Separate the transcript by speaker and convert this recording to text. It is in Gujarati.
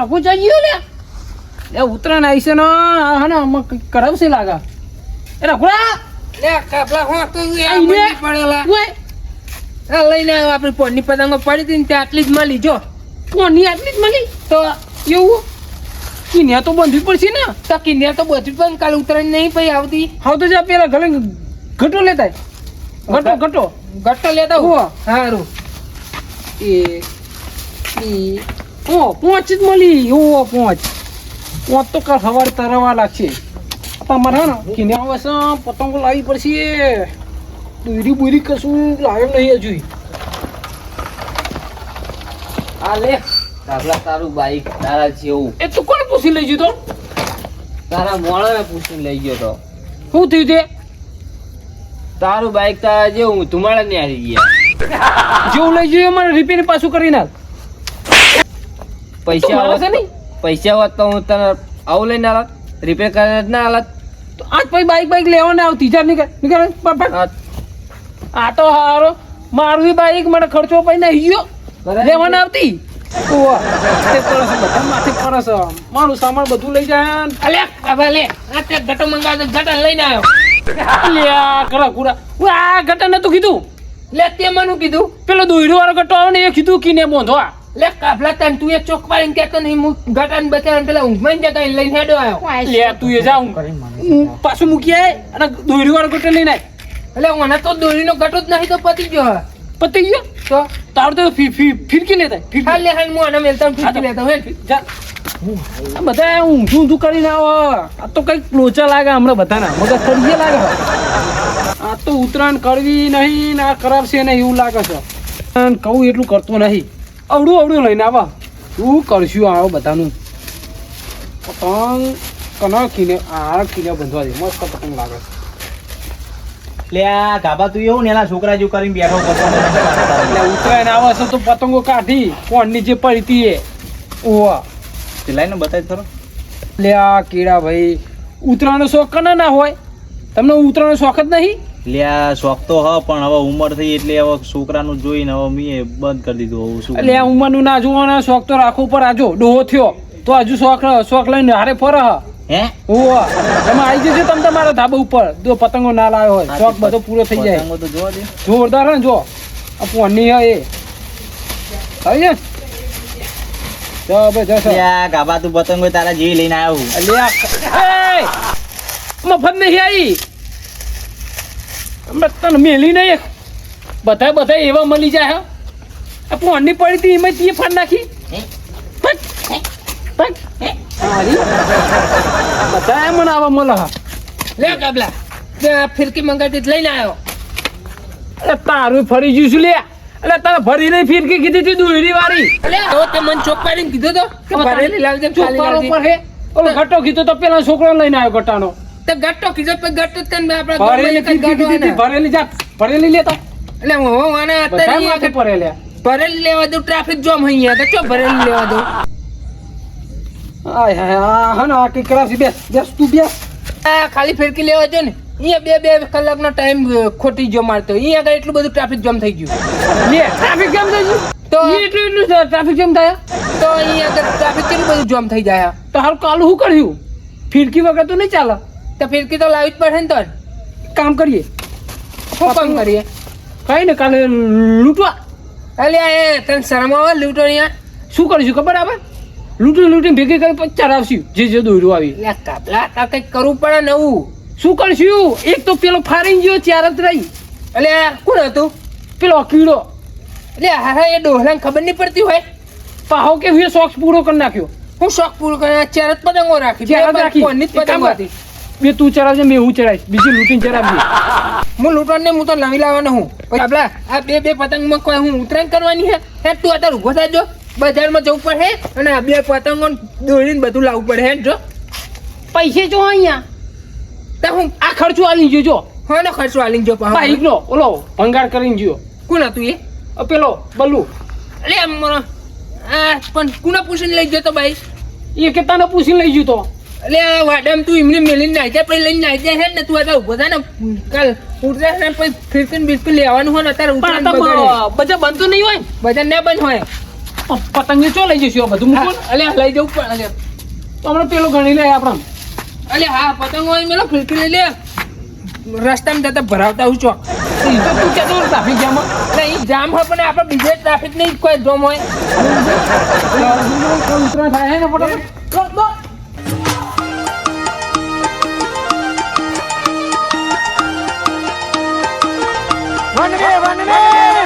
Speaker 1: રઘુ જઈ ગયો લે. એ ઉત્તરાયણ આવી છે ને હા ને કંઈક કરાવશે લાગા. એ રઘુડા
Speaker 2: લે કાપલા હો તો પડેલા. લઈને આવ્યો આપણી પોની પતંગો પડી હતી ને ત્યાં આટલી જ મળી જો.
Speaker 1: પોની આટલી જ મળી?
Speaker 2: તો
Speaker 1: એવું? કિન્યા તો બંધવી પડશે ને?
Speaker 2: તો કિન્યા તો બધી પણ કાલે ઉતરાય નહીં પછી આવતી.
Speaker 1: હા તો જા પેલા ગલે ઘટો લેતા. ઘટો ઘટો.
Speaker 2: ઘટો. લેતા હો. સારું
Speaker 1: એ ઓ પોંચ જ મળી. ઓ પોંચ પોંચ તો કાલ સવારે તરવા લાગશે તમારે હા ને આવે પતંગો લાવવી પડશે. દોરી બોરી કશું લાવ્યો નહીં હજુ.
Speaker 2: આ લે. તારા તારું બાઈક તારા જેવું.
Speaker 1: એ તું કોણ પૂછી લઈ જતો
Speaker 2: તારા મોળાને પૂછી લઈ ગયો તો.
Speaker 1: શું થયું તે?
Speaker 2: તારું બાઈક તારા જેવું ધુમાડા ને આવી ગયા.
Speaker 1: જેવું લઈ જયો મને રિપેર પાછું કરી નાખ
Speaker 2: પૈસા હોત-
Speaker 1: નહીં?
Speaker 2: પૈસા હોત તો હું તને આવું લઈને આવત રિપેર કરીને જ ના આવત
Speaker 1: તો આજ પછી બાઈક બાઈક લેવાને આવતી જા નીકળ નીકળ
Speaker 2: આ
Speaker 1: આ તો હારો મારું બાઈક મને ખર્ચો પછી નહીં ગયો
Speaker 2: બરાબર.
Speaker 1: લેવાને આવતી. બધા. મારું સામાન બધું લઈ જાય ને.
Speaker 2: અલે કાબા લે આ તે ગટો મંગાવતો ગટા લઈને આવ્યો.
Speaker 1: આ ગટા નતું કીધું?
Speaker 2: લે તે મને કીધું.
Speaker 1: પેલો દોયડો વાળો ગટો આવે ને એ કીધું કીને બોંધવા
Speaker 2: લે કાફલા તન તું એ ચોક પાડીને કહેતો નહીં હું ગટાને બચારાને પેલા ઊંઘમાં જતા લઈને હેડો આવ્યો
Speaker 1: લે તું એ જા હું પાછું મૂકી આય અને દોરી વાળો ગટો લઈને
Speaker 2: એટલે મને તો દોરીનો ગટો જ નહીં તો પતી ગયો
Speaker 1: પતી ગયો?
Speaker 2: તો?
Speaker 1: તારું તો ફી ફી ફિરકી લેતા ફિરકી.
Speaker 2: લે હાલ હું આને મેલતા હું લેતા હે
Speaker 1: જા. બધા ઊંધું ઊંધું કરીને આવો. આ તો કંઈક લોચા લાગે હમણાં બધાના. મગજ કરીએ લાગે. આ તો ઉત્તરાયણ કરવી નહીં ના આ કરાવશે નહીં એવું લાગે છે. અને કહું એટલું કરતો નહીં. અવડું અવડું લઈને આવા. શું કરશું આવો બધાનું? પતંગ કના કીને આ કીને બંધવા દે. મસ્ત પતંગ લાગે.
Speaker 3: લે આ ગાબા તું એવું ને એના છોકરા જેવું કરીને બેઠો પતંગ
Speaker 1: એટલે ઉતરાયણ આવે છે તો પતંગો કાઢી કોણની જે પડી એ. ઓવા
Speaker 3: લાઈને બતાવી ખરો
Speaker 1: લે આ કીડા ભાઈ. ઉત્તરાયણનો શોખ કના ના હોય? તમને ઉત્તરાયણનો શોખ જ નહીં?
Speaker 3: લે આ શોખ તો હ પણ હવે ઉંમર થઈ એટલે હવે છોકરાનું જોઈને હવે મેં બંધ કરી દીધું હવે શું
Speaker 1: એટલે ઉંમરનું ના જોવાના શોખ તો રાખવું પર આજો. ડોહો થયો. તો હજુ શોખ શોખ લઈને હારે ફર હ.
Speaker 3: હે?
Speaker 1: ઓવા તમે આવી જજો તમે તમારા ધાબા ઉપર. જો પતંગો ના લાવ્યો હોય શોખ બધો પૂરો થઈ જાય.
Speaker 3: પતંગો તો જોવા દે
Speaker 1: જોરદાર ને જો. આ પોની હે એ. આવી જાય જો બે જશો
Speaker 3: લ્યા ગાબા તું પતંગો તારા જેવી લઈને આવ્યો
Speaker 1: એ! મફત નહીં આવી. તને મેલી નહીં બધા બધા એવા મળી જાય હે. આ પોણની પડી હતી એમાં તીએ ફાડ નાખી. બધા મને આવા મળે હા.
Speaker 2: લે કાબલા ફિરકી મંગાવી હતી લઈને આવ્યો
Speaker 1: અરે તારું ફરી ગયું છું લે. અલે તારે ફરી નહીં ફિરકી કીધી હતી દુહરી વાળી.
Speaker 2: હવે તે મને ચોક કીધો તો. ભરેલી લાવજે ને ખાલી
Speaker 1: ચોપારો
Speaker 2: લાવજે.
Speaker 1: પર હે. ઓલો ઘટો કીધો તો પેલા છોકરો લઈને આવ્યો ઘટાનો
Speaker 2: તે ગટ્ટો કીધો પછી ગટ્ટો જ તને
Speaker 1: ભરેલી
Speaker 2: ગામમાં એક જ
Speaker 1: ફિરકી કીધી હતી ભરેલી જા ભરેલી લેતા
Speaker 2: એટલે હું હું આને અત્યારે
Speaker 1: માથે
Speaker 2: અહીંયા
Speaker 1: ભરેલ્યા
Speaker 2: ભરેલી લેવા દઉં ટ્રાફિક જામ અહીંયા તો ચો ભરેલી લેવા દઉં
Speaker 1: આય હાય આ હા ને આ કઈ કરાવશે બેસ બેસ તું બેસ
Speaker 2: આ ખાલી ફેરકી લેવા જો ને અહીંયા બે બે કલાકનો ટાઈમ ખોટી જો મારતો અહીંયા આગળ એટલું બધું ટ્રાફિક જામ થઈ ગયું
Speaker 1: લે ટ્રાફિક જામ થઈ ગયું
Speaker 2: તો
Speaker 1: એટલું એટલું ટ્રાફિક જામ થાય
Speaker 2: તો અહીંયા આગળ ટ્રાફિક કેટલું બધું જામ થઈ જાય
Speaker 1: તો હાલ કાલું શું કર્યું ફિરકી વગર તો નહીં ચાલે
Speaker 2: તો ફિરકી તો લાવી જ પડે ને તો
Speaker 1: કામ કરીએ.
Speaker 2: શું કામ? કરીએ.
Speaker 1: કઈ ને કાલે લૂંટવા.
Speaker 2: અલ્યા એ તને શરમ આવે લૂંટો અહીંયા
Speaker 1: શું કરીશું ખબર આવે? લૂંટી લૂંટી ભેગી કરી પછી ચરાવશું જે જે દોર્યું આવી.
Speaker 2: કાપલા આ કંઈક કરવું પડે નવું.
Speaker 1: શું કરશું? એક તો પેલો ફારી ગયો ચાર જ રહી.
Speaker 2: અલ્યા કોણ હતું?
Speaker 1: પેલો કીડો.
Speaker 2: એટલે હા એ ડોહલાને ખબર નહીં પડતી હોય.
Speaker 1: પાહો કે હવે શોખ પૂરો કરી નાખ્યો?
Speaker 2: હું શોખ પૂરો કરી ચાર જ પતંગો રાખી.
Speaker 1: ચાર જ રાખી.
Speaker 2: પતંગો હતી?
Speaker 1: બે તું ચડાવજે મેં હું ચડાવીશ. બીજી લૂંટીને ચડાવજે.
Speaker 2: હું લૂંટવાને હું તો નવી લાવવાનો હું. પછી આ બે બે પતંગમાં કોઈ હું ઉતરાણ કરવાની હે? હે તું અત્યારે ઊભો થાજો બજારમાં જવું પડે અને આ બે પતંગો દોડીને બધું લાવવું પડે હે જો.
Speaker 1: પૈસે જો અહીંયા.
Speaker 2: તો હું
Speaker 1: આ ખર્ચો આલી ગયો જો.
Speaker 2: હા ને ખર્ચો આલી જો પાછો
Speaker 1: બાઈક નો ઓલો ભંગાર કરીને ગયો.
Speaker 2: કોણ હતું એ?
Speaker 1: પેલો બલ્લુ.
Speaker 2: અરે મને આ પણ કુના પૂછીને લઈ ગયો તો ભાઈ?
Speaker 1: એ કે તને પૂછીને લઈ ગયો તો.
Speaker 2: એટલે આ તું એમને મેલીને નાઈ જાય પછી લઈને નાઈ જાય હે ને તું અત્યારે ઊભો થાય ને કાલ ઉતરાય ને પછી ફિરકીન બિસ્કીન લેવાનું હોય ને અત્યારે
Speaker 1: પણ
Speaker 2: ઉતરાયણ
Speaker 1: આ તો
Speaker 2: બગાડે.
Speaker 1: બ- બધા બનતું નહીં હોય?
Speaker 2: બજાર ના બંધ હોય.
Speaker 1: પતંગ ચો લઈ જઈશું આ બધું મૂકો.
Speaker 2: અલ્યા લઈ જવું પણ
Speaker 1: તો હમણાં પેલો ગણી લે આપણે.
Speaker 2: અલ્યા હા પતંગ હોય મેલો ફિરકી લઈ લે. રસ્તામાં જતા ભરાવતા હું
Speaker 1: ઈ તો તું કહેતો હતો ટ્રાફિક જામમાં
Speaker 2: એટલે એ જામ હોય પણ આપણે બીજે ટ્રાફિક નહીં કોઈ જોમ હોય.
Speaker 1: ઉતરાણ થાય હે ને ફટાફટ. લો, લો.
Speaker 2: One way one way